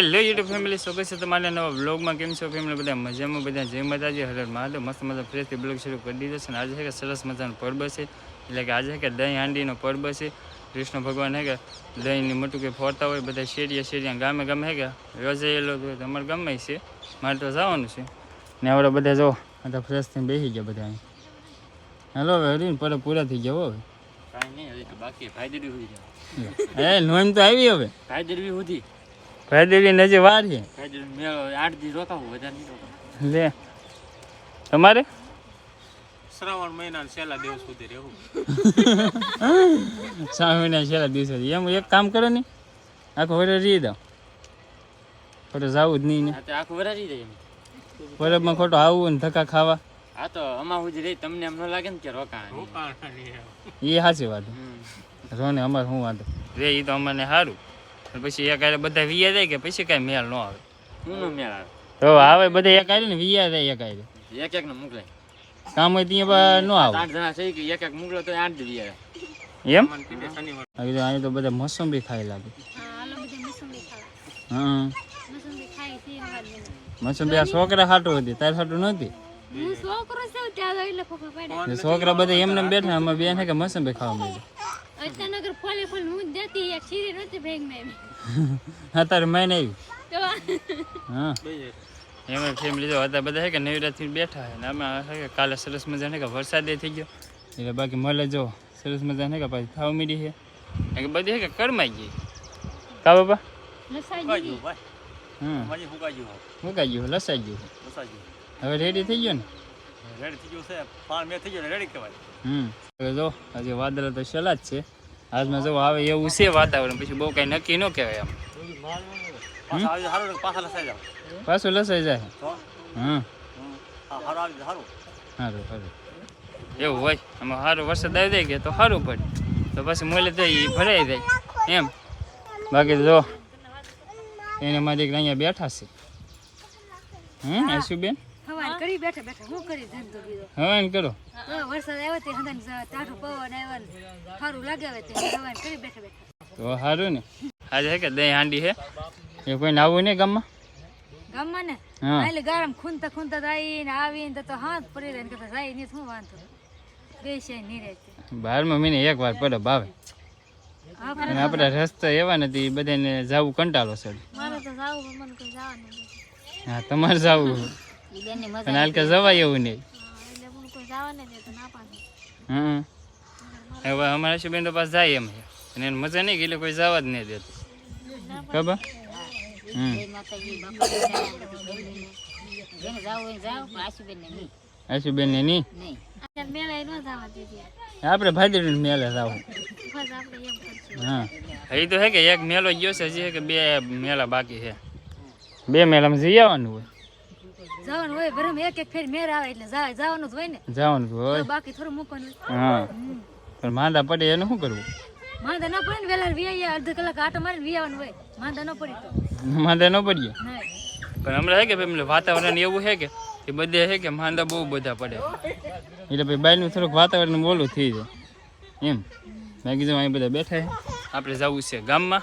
Hello YouTube family સ્વાગત છે તમારા નવા બ્લોગમાં કેમ છો ફેમિલી બધા મજામાં બધા જય માતાજી. હરે મહાદેવ. મસ્ત મજા ફ્રેશથી બ્લોગ શરૂ કરી દીધો છે અને આજે છે કે સરસ મજાનો પર્વ છે. એટલે કે આજે કે દહીં હાંડીનો પર્વ છે. કૃષ્ણ ભગવાન હે કે દહીંની મોટું કે ફોરતા હોય બધા શેરીયા શેરીયા ગામે ગામે હે કે યોજાયેલો તો તમારા ગામમાં છે. મારે તો જવાનું છે. ને આપણે બધા જો બધા ફ્રેશ થઈને બેસી ગયા બધા અહીં. હાલો હવે હરીને પર પૂરા થઈ ગયા હવે. કાંઈ નહીં હવે તો બાકી ફાયદેરી સુધી એ નોમ તો આવી હવે. ફાયદેરી સુધી. ભાઈ નજીક વાર છે. મેળો આઠ દી રોકાવું વધારે નહીં લે. તમારે? શ્રાવણ મહિના છેલ્લા દિવસ સુધી રહેવું. સ્વામીના છેલ્લા દિવસે એમ એક કામ કરો ને આખો વરે રહી દો ખોટો જવું જ નહીં ને. આ તો આખું જાય એમ. બરફમાં ખોટો આવું ને ધક્કા ખાવા. આ તો અમાર સુધી રહી તમને એમ ન લાગે ને કે રોકાણ. એ સાચી વાત રોને અમારે શું વાંધો? રે એ તો અમને સારું. પછી એક હારે બધા વિયા જાય કે પછી કાંઈ મેળ ન આવે. હું નો મેળ આવે? તો આવે બધા એક હારે ને વિયા જાય એક હારે. એક એક ને મોકલાય. કામ હોય ત્યાં ન આવે. આઠ જણા છે કે એક એક મોકલે તો આઠ આવે એમ? અહીં તો બધા મોસંબી ખાઈ લાગે. હા મોસંબી આ છોકરા હાટું હતી તારે હાટું નહોતી? હું છોકરો બધા એમને બેઠા અમે બેઠા કે મોસંબી ખાવા માંડ્યા હું છીરી નહોતી બેગ મેં અત્યારે મેં આવી હા. એમાં ફેમિલી જો હતા બધા છે કે નવરાત્રી બેઠા છે ને અમે કે કાલે સરસ મજા ને કે વરસાદે થઈ ગયો. એટલે બાકી મળે જો સરસ મજા ને કે પાછી થાવ મીડી છે કે બધી કે કરમાઈ ગઈ. કા બાપા? લસાઈ ગઈ. હમ ફૂકાઈ ગયું મુકાઈ ગયું લસાઈ ગયું. લસાઈ ગયું. હવે રેડી થઈ ગયો ને? રેડી થઈ ગયું છે. પાણ મેં થઈ ગયું રેડી કહેવાય. હમ. હવે જો હજી વાદળ તો જ છે. આજમાં જો આવે એવું છે વાતાવરણ પછી બહુ કાંઈ નક્કી ન કહેવાય આમ પાછા લસાઈ જાય. હા. સારું સારું એવું હોય? આમાં સારું વરસાદ આવી જાય કે તો સારું પડે. તો પછી મોલે તો એ ભરાઈ જાય. એમ? બાકી જો એને મારી અહીંયા બેઠા છે. હમ આશુબેન હવાન કરી બેઠા બેઠા હું કરી ધંધો બીજો હવે એને કરો. હા વરસાદ આવ્યો તે હંદાન ટાઢું પવન આવ્યો ને સારું લાગે આવે તે હવાન કરી બેઠા બેઠા. તો સારું ને. આજે હે કે દહીં હાંડી છે એ કોઈને નાવું નહીં ગામમાં? ગામમાં ને? એટલે ગારમ ખૂનતા ખૂનતા આવીને આવીને તો હાથ પડી રહે ને કહેતા જાય નહીં શું વાંધો? છે નહીં રહે બારમાં મહિને એક વાર પડે ભાવે. આપણે અને આપણા રસ્તા એવા નથી બધાને જવું કંટાળો સર મારે તો જાવું મને કોઈ જવાનું હા તમારે જવું. અને હાલ કે જવાય એવું નહીં. હમ. હવે અમારા તો પાસ જાય એમ છે. અને એને મજા નહીં એટલે કોઈ જવા જ નહીં દેતું. ખબર? હમ. આશુબેન ને નહીં. મેળા ન જવા દીધી આપણે ભાદરવી મેલે જવું. બસ આપણે એમ કરશું. હા. એ તો હે કે એક મેલો ગયો છે હજી કે બે મેલા બાકી છે. બે મેલામાં જઈ આવવાનું હોય. જવાનું હોય ભરમ એક એક ફેર મેર આવે એટલે જાય જવાનું જ હોય ને. જવાનું જ હોય. બાકી થોડું મૂકવાનું હા. પણ માંદા પડે એનું શું કરવું? માંદા ન પડે ને વેલા વી અડધો કલાક આટો મારીને વી આવવાનું હોય. માંદા ન પડી તો. માંદા ન પડીએ? પણ હમણાં હે કે ભાઈ વાતાવરણ એવું છે કે? એ બધે છે કે માંદા બહુ બધા પડે? એટલે ભાઈ બહારનું થોડુંક વાતાવરણ બોલું થઈ જાય. એમ. મેં કીધું અહીં બધા બેઠા છે આપણે જવું છે ગામમાં.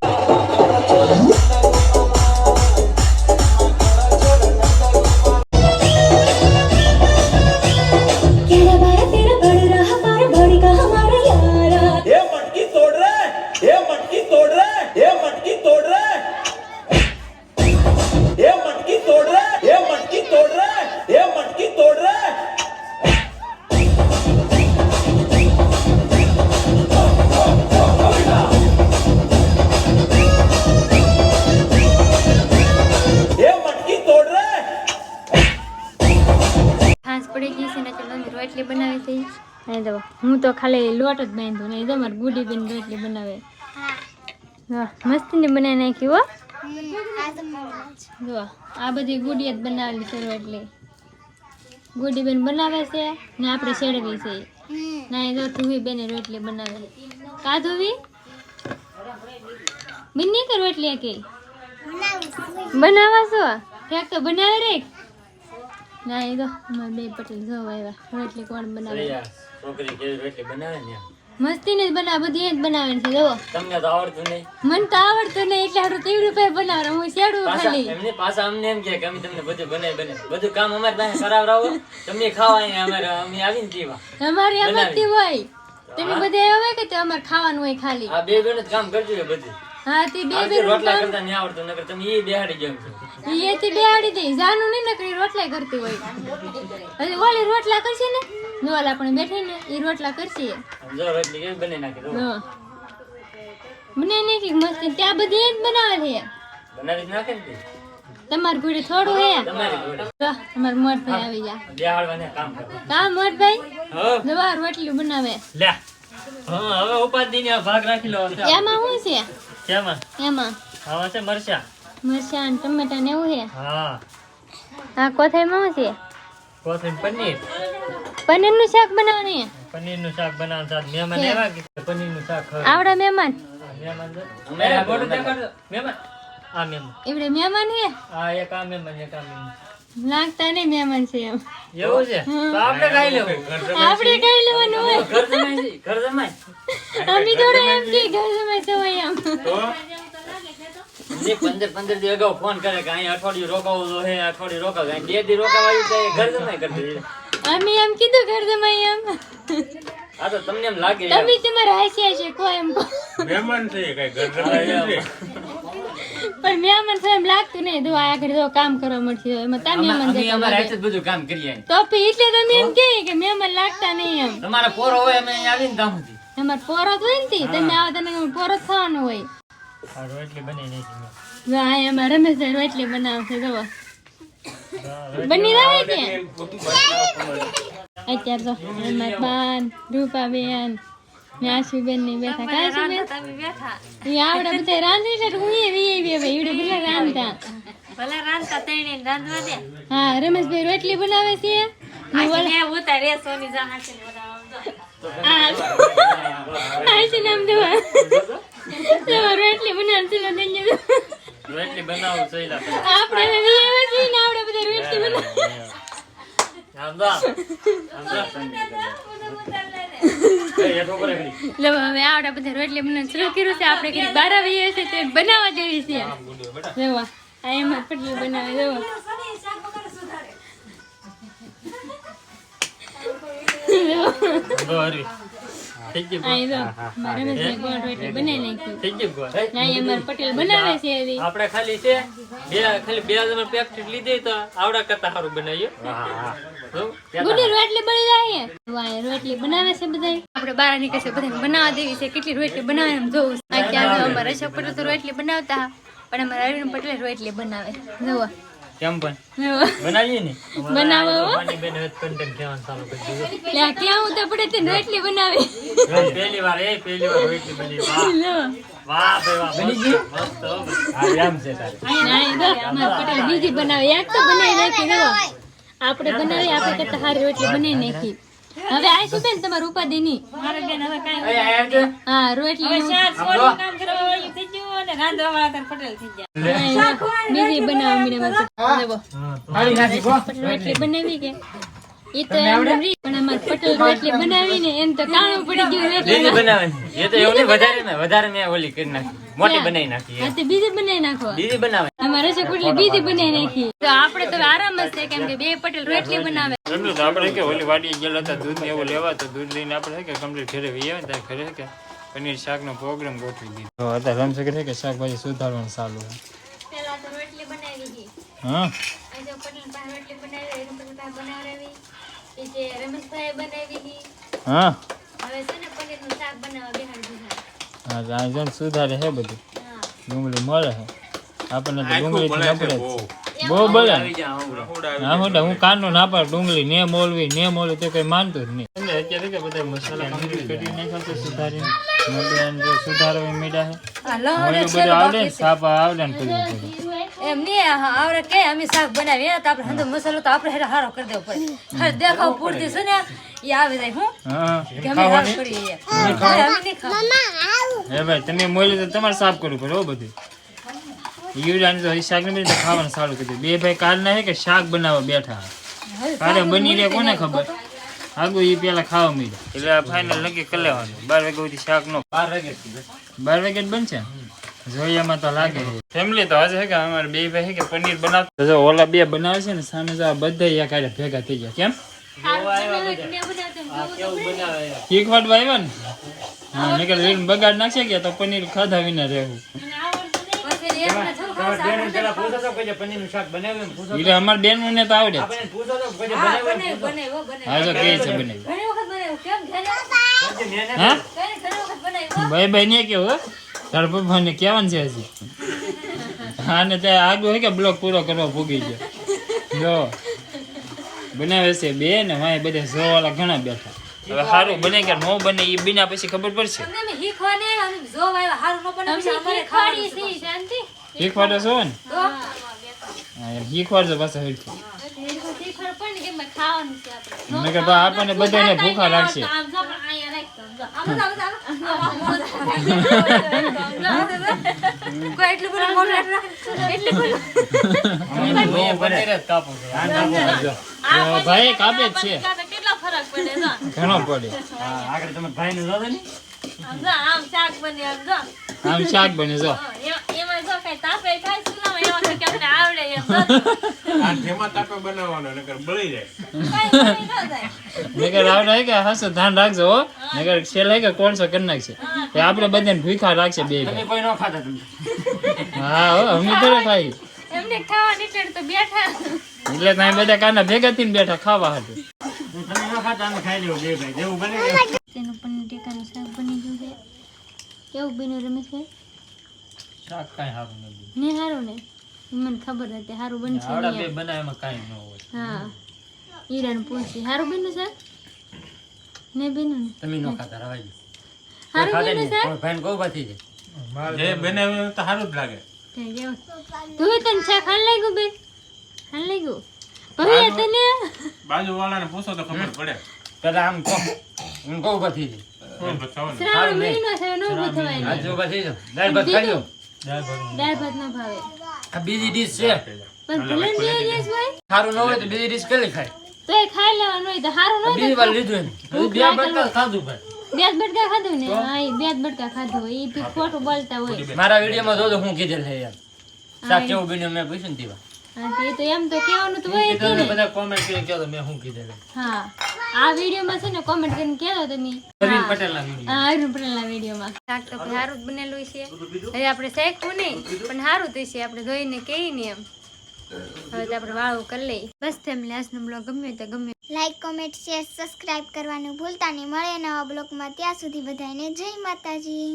રોટલી બનાવે છે અને તો હું તો ખાલી લોટ જ બાંધું ને એ મારી ગુડી બેન રોટલી બનાવે. મસ્તીની બનાવી નાખી હો. જો આ બધી ગુડી જ બનાવેલી છે રોટલી. ગુડી બેન બનાવે છે ને આપણે શેડવી છે. ના એ તો તુવી બેને રોટલી બનાવે. કા ધોવી? બની કે રોટલી કે બનાવા છો. ક્યાંક તો બનાવે રે. ના એ તો અમારે બે પટેલ જો આવ્યા. રોટલી કોણ બનાવે? છોકરી કેવી રોટલી બનાવે ને મસ્તી ને જ બનાવે બધી એ જ બનાવે છે જુઓ. તમને તો આવડતું નહીં. મને તો આવડતું નહીં એટલે હારું તેવી રૂપિયા બનાવે હું શેડું ખાલી. એમને પાછા અમને એમ કે અમે તમને બધું બનાવી બને બધું કામ અમારી પાસે કરાવરાવો તમને ખાવા અહીંયા અમારે અમે આવીને જીવા. અમારે એમ હોય. તમે બધા આવે કે તે અમારે ખાવાનું હોય ખાલી? આ બે બેન જ કામ કરજો બધું. હા તે બે બે રોટલા કરતા નહીં આવડતું નકર તમે એ બેહાડી જેમ છો. તે બે દે જાનું નહીં નકરી રોટલા કરતી હોય. હજી ઓલી રોટલા કરશે ને? જો ઓલા પણ બેઠી ને એ રોટલા કરશે. જો રોટલી કેવી બની નાખી દો મને નહીં કે મસ્તી. ત્યાં બધી જ બનાવે છે. બનાવી નાખે ને તમાર ઘોડે થોડું હે તમારી મોટ ભાઈ આવી જા બેહાડવાને કામ કરો. કા મોટ ભાઈ હો જવા રોટલી બનાવે. લે. હા હવે ઉપાધિ ને ભાગ રાખી લો એમાં શું છે? કેમાં એમાં. આવા છે મરચા. મરચા અને ટમેટા ને એવું છે? હા. આ કોથળીમાં શું છે? કોથળી પનીર પનીર. નું શાક બનાવવાની પનીરનું શાક બનાવવાનું સાથ મહેમાન આવ્યા કે પનીરનું શાક ખાવા. આવડા મહેમાન. મહેમાન મેરા બોર્ડ દેખાડો મહેમાન. આ મહેમાન. એવડે મહેમાન છે? આ એક આ મહેમાન એક આ મહેમાન. લાગતા નહીં મહેમાન છે એમ. એવું છે? તો આપણે ખાઈ લેવું. આપણે ખાઈ લેવાનું. હોય ઘર જમાય ઘર જમાય અમે જોડે એમ કે ઘર સમય હોય એમ. જે પંદર પંદર દી અગાઉ ફોન કરે કે અહીંયા અઠવાડિયું રોકાવું તો હે અઠવાડિયું રોકાવ. બે દી રોકાવાયું તો ઘર જમાય કરતી અમે એમ કીધું ઘર જમાય એમ. આ તો તમને એમ લાગે. તમે તમારા હાસ્યા છે કો એમ. મહેમાન છે કઈ ઘર જમાય. પણ મહેમાન છે એમ લાગતું નહીં દો આગળ ઘરે જો કામ કરવા મળશે. એમાં તમે મહેમાન અમે જતા અમારા લાગે. બધું કામ કરીએ તો પછી એટલે તમે એમ કે કે મહેમાન લાગતા નહીં એમ. તમારા પોરો હોય અમે આવીને કામ હતી. તમારે પોરો જ હોય ને તી. તમે આવો તને પોરો થવાનું હોય. રોટલી બની નહીં જો આ એમાં રમેશભાઈ રોટલી બનાવશે જો બની રહે કે? અત્યારે તો એમાં બાન રૂપાબેન આશુબેનની બેઠા. ઈ આવડે બધા રાંધી છે હું એ વી વી ભાઈ ઈવડે બધા રાંધતા. ભલે રાંધતા તેણે રાંધવા દે. હા રમેશભાઈ રોટલી બનાવે છે? ને આ નામ દેવા દેવા રોટલી બનાવે છે ને આપણે હવે વી ને આવડે બધા રોટલી બનાવ. તો આમ તો એ એ છોકરા કરી લો હવે આવડા બધા રોટલી બનાવવાનું શરૂ કર્યું છે. આપણે કઈ બાર આવીએ છે તે બનાવવા જેવી છે. જોવા આ એમાં પટલી બનાવે જોવા હરી થઈ ગયું આપણે ખાલી છે બે ખાલી બે હજાર પેકેટ લીધી તો આવડા કરતા સારું બનાવ્યું રોટલી બની જાય રોટલી બનાવે છે બધા આપણે બાર નીકળશે બધા બનાવવા દેવી છે. કેટલી રોટલી બનાવે એમ જોવું અમારા અશોક પટેલ તો રોટલી બનાવતા પણ અમારા અરવિંદ પટેલ રોટલી બનાવે. જોવો. કેમ પણ? બનાવીએ ને? બનાવો. હો. બેન હવે કન્ટેન્ટ કહેવાનું ચાલુ કરી દીધું. લે ક્યાં હું તો પડે તે રોટલી બનાવી. પહેલી વાર એ પહેલી વાર રોટલી બની વાહ. વાહ ભાઈ વાહ બની ગઈ મસ્ત હો. ભાઈ. છે તારે. ના એ જો પટેલ બીજી બનાવે. એક તો બનાવી નાખી આપણે બનાવી આપણે કરતા સારી રોટલી બનાવી નાખી. હવે આવીશું બેન તમારું ઉપાધિ નહીં મારે બેન હવે કાંઈ અરે આ આવજો. હા રોટલી કામ કરવા વાળું થઈ ગયું અને રાંધવા વાળા તાર પટેલ થઈ ગયા. બીજી બનાવવા મીને મારે રોટલી બનાવી કે? એ તો એમ રીત, પણ અમાર પટેલ રોટલી બનાવીને એમ તો કાણું પડી ગયું એટલે બીજી બનાવવાની એ તો એવું વધારે મેં વધારે મેં ઓલી કરી નાખી. મોટી બનાવી નાખી હા તો બીજી બનાવી નાખો. બીજી બનાવે. અમારે છે કુટલી બીજી બનાવી. નાખી. તો આપણે તો આરામ જ છે કેમ કે બે પટેલ રોટલી બનાવે. તો આપણે કે ઓલી વાડી ગયેલા હતા દૂધ ને એવું લેવા તો દૂધ લઈને આપણે છે કે કમ્પ્લીટ ઘરે વી આવે ત્યારે ઘરે કે? પનીર શાકનો પ્રોગ્રામ ગોઠવી દીધો. અત્યારે રમ શકે છે કે શાકભાજી સુધારવાનું ચાલુ છે. પેલા તો રોટલી બનાવી હતી. હા? આ પટેલ પાસે રોટલી બનાવી એનું પટેલ પાસે બનાવડાવી. એ જે રમેશભાઈ બનાવી હતી. હા? હવે છે ને પનીરનું શાક બનાવવા બેહાડી દીધા. આ જો સુધારે છે બધું. ડુંગળી મળે છે. આપણને તો ડુંગળી નપડે બહુ. હા હું કાનનો ના પાડ ડુંગળી ને મોલવી ને મોલવી તો કઈ માનતો જ નહીં. એટલે અત્યારે કે બધા મસાલા કરી નાખ્યા છે સુધારીને. જો સુધારો મીડા છે. મોલું બધું આવડે ને આવડે ને બધું બધું. એમ નહીં આવડે કે અમે શાક બનાવીએ તો આપણે હંધો મસાલો તો આપણે હેરા હારો કરી દેવો પડે. દેખાવ પૂરતી છે ને એ આવી જાય. હું? કે અમે હારો કરીએ. અમે નહીં ખાવ હે ભાઈ તમે મોલી તો તમારે સાફ કરવું પડે હો બધું. ઈવડાને તો શાક ને બધું ખાવાનું સારું કીધું બે ભાઈ કાલ ના હે કે શાક બનાવવા બેઠા કાલે બની રે કોને ખબર? આગું એ પેલા ખાવા મળ્યા એટલે ફાઇનલ નક્કી કરી લેવાનું. બાર વાગે સુધી શાક નો બાર વાગે બાર વાગે જ બનશે? તો લાગે. ફેમિલી તો આજે છે કે અમારે બે ભાઈ છે કે પનીર બનાવતા જો ઓલા બે બનાવે છે ને સામે જો આ બધા યા કાઢે ભેગા થઈ ગયા. કેમ? શીખવાડવા આવ્યા ને? હા નીકળ બગાડ નાખશે કે તો પનીર ખાધા વિના રહેવું. એટલે અમાર બેન ને તો આવડે તો હા, કે છે એને હા. ભાઈ ભાઈ ને કેવું હો? તારા પપ્પા ને કેવાનું છે હજી. હા ને ત્યાં આગળ હોય કે બ્લોક પૂરો કરવા પૂગી ગયો. જો બનાવે છે બે ને વાય બધા સો વાળા ઘણા બેઠા. હવે સારું બને કે નો બને એ બીના પછી ખબર પડશે. શીખવાડી છે ને? તો હા એમ. શીખવાડજો પાછા હરખું શીખવાડ કે આપણને બધાને ભૂખા રાખશે મેં. જો ભાઈ કાપે જ છે. કાપે કેટલો ફરક પડે જો. ઘણો પડે. આગળ તમે ભાઈને ને? આમ જો આમ શાક બને આમ શાક બને જો. કઈ તાપે ખાય ચૂલામાં એમાં કે આપણે આવડે એમ આ જેમાં તાપે બનાવવાનો નકર બળી જાય. કઈ કઈ ન થાય નગર આવડે કે હાસો ધ્યાન રાખજો હો. નગર છેલ્લે કે કોણસો કરી નાખશે. એ આપણે બધાને ભૂખા રાખશે બે તમે કોઈ ન ખાતા તમે. હા હો અમે ઘરે ખાઈ એમને ખાવા નીકળ તો બેઠા. એટલે તમે બધા કાના ભેગા થઈને બેઠા ખાવા હતું તમે ન ખાતા અમે ખાઈ લેવું બે ભાઈ. જેવું બને તેનું પણ ટીકાનું શાક બની ગયું છે. કેવું બન્યું રમેશભાઈ? શાક કાંઈ સારું નથી ને સારું ને. મને ખબર હતી સારું બનશે આવડા બે એમ. બનાવે એમાં કાંઈ ન હોય. હા. ઈરાન પૂછી સારું બન્યું શાક? ને બન્યું ને? તમે ન ખાતા રવાઈ સારું બન્યું શાક? કોઈ ભાઈને કોઈ બાથી છે. જે બનાવ્યું તો સારું જ લાગે. તું તને શાક હાલ લાગ્યું બેન હાલ લાગ્યું? ભવ્ય તને? બાજુ વાળાને પૂછો તો ખબર પડે. પેલા આમ કહો. હું કહું બાથી છે. શ્રાવણ મહિનો છે નો ન. ઊભું થવાય છે. દર લો દાળ ભાત ન ભાવે. આ બીજી ડીશ છે. પણ ભલે ને બે દિવસ સારું ન હોય તો બીજી ડીશ કરી ખાય? તો એ ખાઈ લેવાનું હોય તો સારું ન બીજી વાર લીધું એમ. બે બટકા ખાધું ભાઈ. બે જ બટકા ખાધું ને? હા એ બે જ બટકા ખાધું હોય. એ ખોટું બોલતા હોય. મારા વિડીયોમાં જોજો હું કીધેલ છે યાર મેં પૂછ્યું ને તેવા હા એ તો એમ તો કહેવાનું તો હોય જ કીધું ને. ને બધા કોમેન્ટ કહો તો મેં શું કીધેલ હા. આ વિડીયોમાં છે ને કોમેન્ટ કરીને કહેતો તમે. પ્રવીણ પટેલના વીડિયો. હા અરુણ પટેલના વિડીયોમાં. શાક તો સારું જ બનેલું છે. હવે આપણે શેકવું નહીં પણ સારું તો છે આપણે ધોઈને કહીએ ને એમ. હવે તો આપણે વાળું કરી લઈએ. બસ ફેમિલી આજનો બ્લોગ ગમ્યો તો ગમ્યો. લાઈક કોમેન્ટ શેર સબસ્ક્રાઇબ કરવાનું ભૂલતા નહીં. મળે નવા બ્લોગમાં ત્યાં સુધી બધાને જય માતાજી.